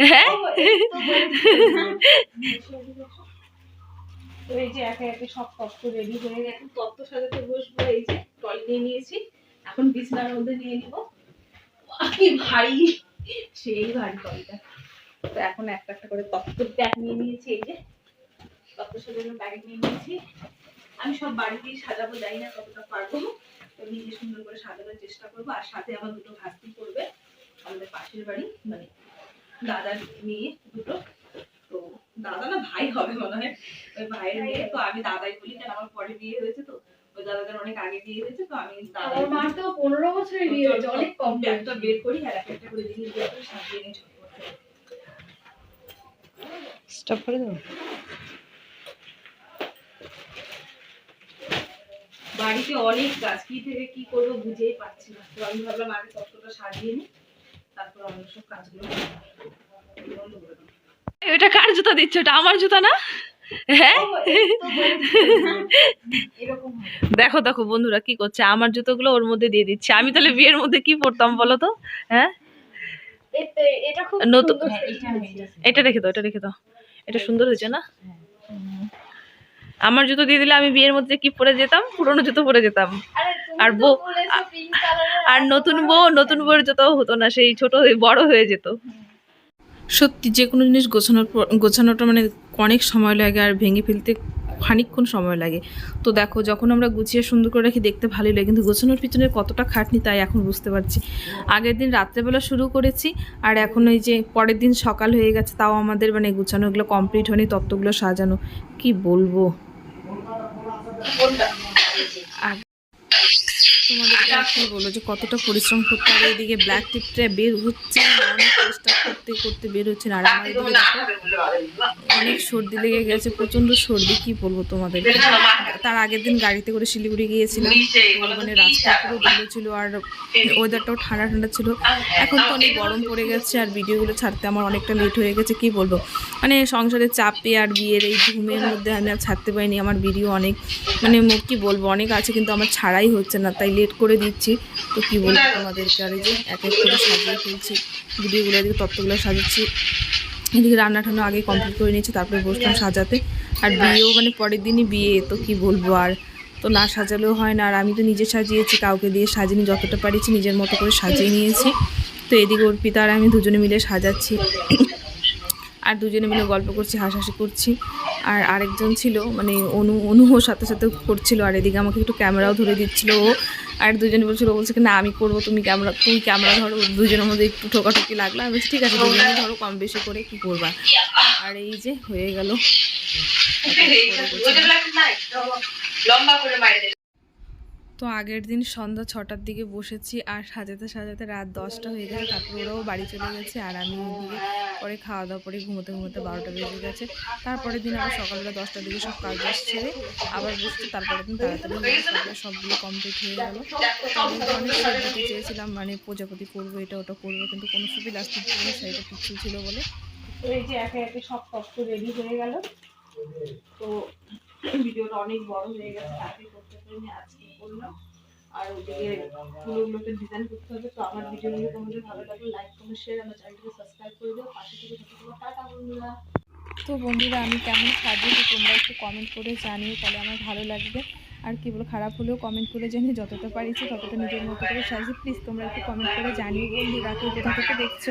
হ্যাঁ? সব তত্ত্ব রেডি হয়ে গেছে। তত্ত্ব সাজাতে বসবো, এই যে টল নিয়ে নিয়েছি। এখন মধ্যে নিয়ে সেই ভারী তো এখন একটা একটা করে তত্ত্বের ব্যাগ নিয়ে নিয়েছি, এই যে। তত্ত্ব সাজানোর ব্যাগ নিয়ে নিয়েছি। আমি সব বাড়িতেই সাজাবো, জানি না কতটা পারব। তো নিজে সুন্দর করে সাজানোর চেষ্টা করব। আর সাথে আমার দুটো ভাস্তি করবে আমাদের পাশের বাড়ি মানে দাদার মেয়ে দুটো। তো দাদা না ভাই হবে মনে হয়। ওই ভাইয়ের মেয়ে। তো আমি দাদাই বলি কারণ আমার পরে বিয়ে হয়েছে তো? ওই দাদাদের অনেক আগে বিয়ে হয়েছে তো আমি আমার মার তো পনেরো বছরের বিয়ে হয়েছে অনেক কম ব্যাগটা বের করি আর একটা করে জিনিস বের করে সাজিয়ে নিয়ে স্টপ করে দাও। বাড়িতে অনেক গাছ কি থেকে কি করব বুঝেই পাচ্ছি না। তো আমি ভাবলাম আগে তত্ত্বটা সাজিয়ে নিই। তারপর অন্য সব কাজগুলো বন্ধ এটা কার জুতা দিচ্ছে? ওটা আমার জুতা না? হ্যাঁ? দেখো দেখো বন্ধুরা কি করছে? আমার জুতোগুলো ওর মধ্যে দিয়ে দিচ্ছে। আমি তাহলে বিয়ের মধ্যে কি পরতাম বলো তো? হ্যাঁ? এটা নতুন- সুন্দর হ্যাঁ। এটা রেখে দাও এটা রেখে দাও। এটা সুন্দর হয়েছে না? আমার জুতো দিয়ে দিলে আমি বিয়ের মধ্যে কি পরে যেতাম? পুরনো জুতো পরে যেতাম। আরে বউ- আর নতুন বউ নতুন বউয়ের জুতো হতো না সেই ছোট হয়ে বড় হয়ে যেত। সত্যি যে কোনো জিনিস গোছানোর পর গোছানোটা মানে অনেক সময় লাগে আর ভেঙে ফেলতে খানিকক্ষণ সময় লাগে। তো দেখো যখন আমরা গুছিয়ে সুন্দর করে রাখি দেখতে ভালোই লাগে। কিন্তু গোছানোর পিছনে কতটা খাটনি তাই এখন বুঝতে পারছি। আগের দিন রাত্রেবেলা শুরু করেছি আর এখন ওই যে পরের দিন সকাল হয়ে গেছে তাও আমাদের মানে গুছানোগুলো কমপ্লিট হয়নি তত্ত্বগুলো সাজানো। কি বলব? আর যে কতটা পরিশ্রম করতে হবে? এদিকে ব্ল্যাক টিপটা বের হচ্ছে করতে করতে বের হচ্ছে না আর আমার অনেক সর্দি লেগে গেছে প্রচণ্ড সর্দি কি বলব তোমাদের? তার আগের দিন গাড়িতে করে শিলিগুড়ি গিয়েছিলাম। মানে রাস্তা পুরো ভালো ছিল আর ওয়েদারটাও ঠান্ডা ঠান্ডা ছিল। এখন তো অনেক গরম পড়ে গেছে আর ভিডিওগুলো ছাড়তে আমার অনেকটা লেট হয়ে গেছে কি বলব? মানে সংসারের চাপে আর বিয়ের এই ঘুমের মধ্যে আমি আর ছাড়তে পারিনি আমার ভিডিও অনেক মানে মুখ কি বলব অনেক আছে কিন্তু আমার ছাড়াই হচ্ছে না তাই লেট করে দিচ্ছি। তো কি বলব তোমাদেরকে আর যে এক এক করে সাজিয়ে ফেলছি ভিডিওগুলো, এদিকে তত্ত্বগুলো সাজাচ্ছি। এদিকে রান্না টান্না আগে কমপ্লিট করে নিয়েছি, তারপরে বসলাম সাজাতে। আর বিয়েও মানে পরের দিনই বিয়ে, তো কি বলব আর? তো না সাজালেও হয় না, আর আমি তো নিজে সাজিয়েছি, কাউকে দিয়ে সাজিয়ে যতটা পারিছি নিজের মতো করে সাজিয়ে নিয়েছি। তো এদিকে অর্পিতা আর আমি দুজনে মিলে সাজাচ্ছি। আর দুজনে মিলে গল্প করছি, হাসাহাসি করছি। আর আরেকজন ছিল মানে অনু অনুও সাথে সাথে করছিল, আর এদিকে আমাকে একটু ক্যামেরাও ধরে দিচ্ছিল ও। আর দুজনে বলছিল বলছে না, আমি করব, তুমি ক্যামেরা তুই ক্যামেরা ধরো। দুজনের মধ্যে একটু ঠোকাঠুকি লাগল। আমি ঠিক আছে, দুজনে ধরো, কম বেশি করে কি করবা? আর এই যে হয়ে গেল। তো আগের দিন সন্ধ্যা ছটার দিকে বসেছি আর সাজাতে সাজাতে রাত দশটা হয়ে গেছে তারপর ওরাও বাড়ি চলে গেছে আর আমি পরে খাওয়া দাওয়া করে ঘুমোতে ঘুমোতে বারোটা বেজে গেছে। তারপরের দিন আবার সকালবেলা দশটার দিকে সব কাজ ছেড়ে আবার বসতে তারপরের দিন তাড়াতাড়ি সবগুলো কমপ্লিট হয়ে গেল। অনেক দিতে চেয়েছিলাম মানে প্রজাপতি করব, এটা ওটা করব, কিন্তু কোনো সুবিধা লাস্টের জন্য শাড়িটা ছিল বলে। এই যে একে একে সব তত্ত্ব রেডি হয়ে গেল। তো ভিডিওটা অনেক বড় হয়ে গেছে আজকে করতে পারিনি আজকে করলাম। আর ওদিকে ফুলগুলোকে ডিজাইন করতে হবে, তো আমার ভিডিওগুলো তোমাদের ভালো লাগলে লাইক কমেন্ট শেয়ার আমার চ্যানেলটিকে সাবস্ক্রাইব করে দিও। পাশে থেকে টাটা বন্ধুরা। তো বন্ধুরা, আমি কেমন সাজিয়েছি তোমরা একটু কমেন্ট করে জানিও, তাহলে আমার ভালো লাগবে। আর কি বলো, খারাপ হলেও কমেন্ট করে জানিয়ে যতটা পারিছি ততটা নিজের মতো করে সাজিয়ে প্লিজ তোমরা একটু কমেন্ট করে জানিও বন্ধুরা কেউ কোথা থেকে দেখছ?